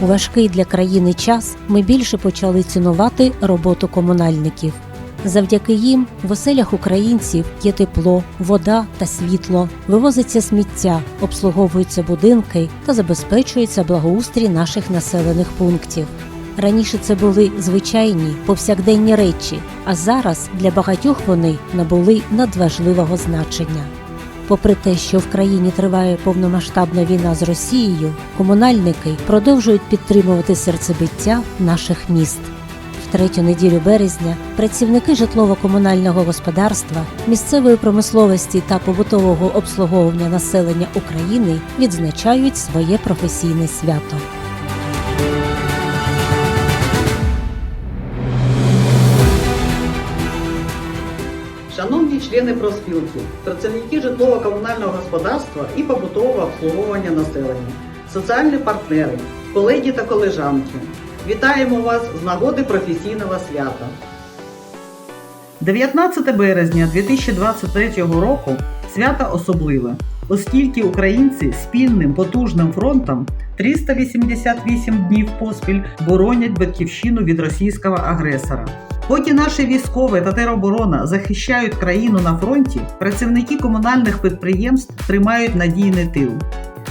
важкий для країни час ми більше почали цінувати роботу комунальників. Завдяки їм в оселях українців є тепло, вода та світло, вивозиться сміття, обслуговуються будинки та забезпечується благоустрій наших населених пунктів. Раніше це були звичайні повсякденні речі, а зараз для багатьох вони набули надважливого значення. Попри те, що в країні триває повномасштабна війна з Росією, комунальники продовжують підтримувати серцебиття наших міст. В третю неділю березня працівники житлово-комунального господарства, місцевої промисловості та побутового обслуговування населення України відзначають своє професійне свято. Члени профспілки, працівники житлово-комунального господарства і побутового обслуговування населення, соціальні партнери, колеги та колежанки. Вітаємо вас з нагоди професійного свята. 19 березня 2023 року свято особливе, оскільки українці спільним потужним фронтом 388 днів поспіль боронять батьківщину від російського агресора. Поки наші військові та тероборона захищають країну на фронті, працівники комунальних підприємств тримають надійний тил.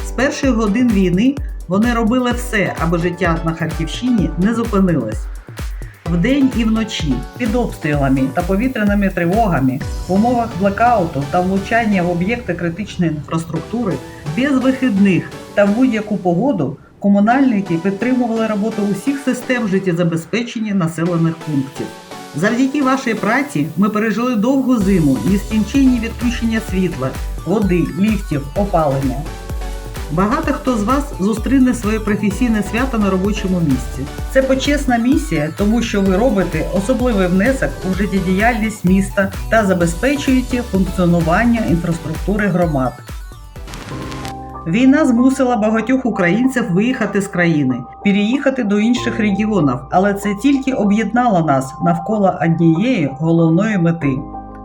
З перших годин війни вони робили все, аби життя на Харківщині не зупинилось. Вдень і вночі під обстрілами та повітряними тривогами в умовах блекауту та влучання в об'єкти критичної інфраструктури без вихідних та в будь-яку погоду комунальники підтримували роботу усіх систем життєзабезпечення населених пунктів. Завдяки вашій праці ми пережили довгу зиму, нескінченні відключення світла, води, ліфтів, опалення. Багато хто з вас зустріне своє професійне свято на робочому місці. Це почесна місія, тому що ви робите особливий внесок у життєдіяльність міста та забезпечуєте функціонування інфраструктури громад. Війна змусила багатьох українців виїхати з країни, переїхати до інших регіонів, але це тільки об'єднало нас навколо однієї головної мети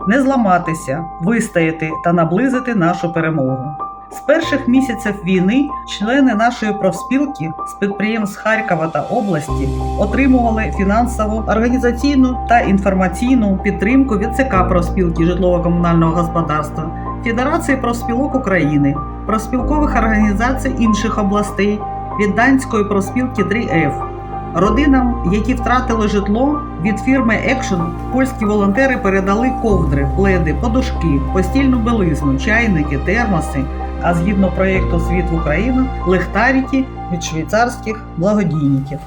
не зламатися, вистояти та наблизити нашу перемогу. З перших місяців війни члени нашої профспілки з підприємств Харкова та області отримували фінансову, організаційну та інформаційну підтримку від ЦК профспілки житлово-комунального господарства, Федерації профспілок України, профспілкових організацій інших областей, від данської профспілки 3F. Родинам, які втратили житло, від фірми Action польські волонтери передали ковдри, пледи, подушки, постільну білизну, чайники, термоси, а згідно проєкту Світ в Україну лихтарики від швейцарських благодійників.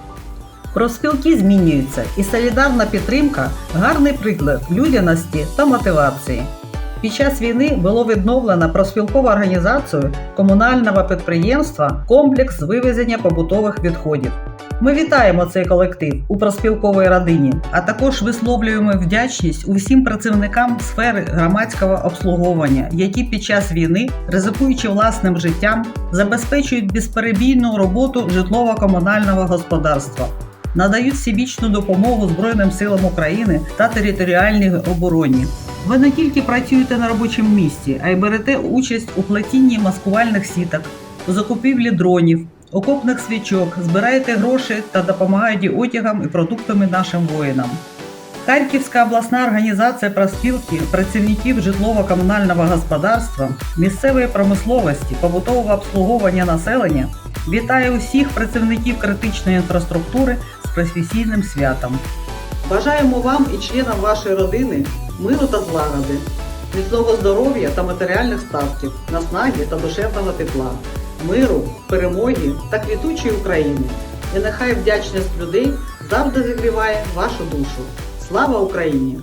Профспілки змінюються, і солідарна підтримка гарний приклад людяності та мотивації. Під час війни було відновлено профспілкову організацію комунального підприємства Комплекс вивезення побутових відходів. Ми вітаємо цей колектив у проспілковій родині, а також висловлюємо вдячність усім працівникам сфери громадського обслуговування, які під час війни, ризикуючи власним життям, забезпечують безперебійну роботу житлово-комунального господарства, надають всебічну допомогу Збройним силам України та територіальній обороні. Ви не тільки працюєте на робочому місці, а й берете участь у плетінні маскувальних сіток, закупівлі дронів, окопних свічок, збираєте гроші та допомагаєте одягам і продуктами нашим воїнам. Харківська обласна організація профспілки працівників житлово-комунального господарства, місцевої промисловості, побутового обслуговування населення вітає усіх працівників критичної інфраструктури з професійним святом. Бажаємо вам і членам вашої родини миру та злагоди, міцного здоров'я та матеріальних статків, наснаги та душевного тепла, миру, перемоги та квітучої України. І нехай вдячність людей завжди зігріває вашу душу. Слава Україні!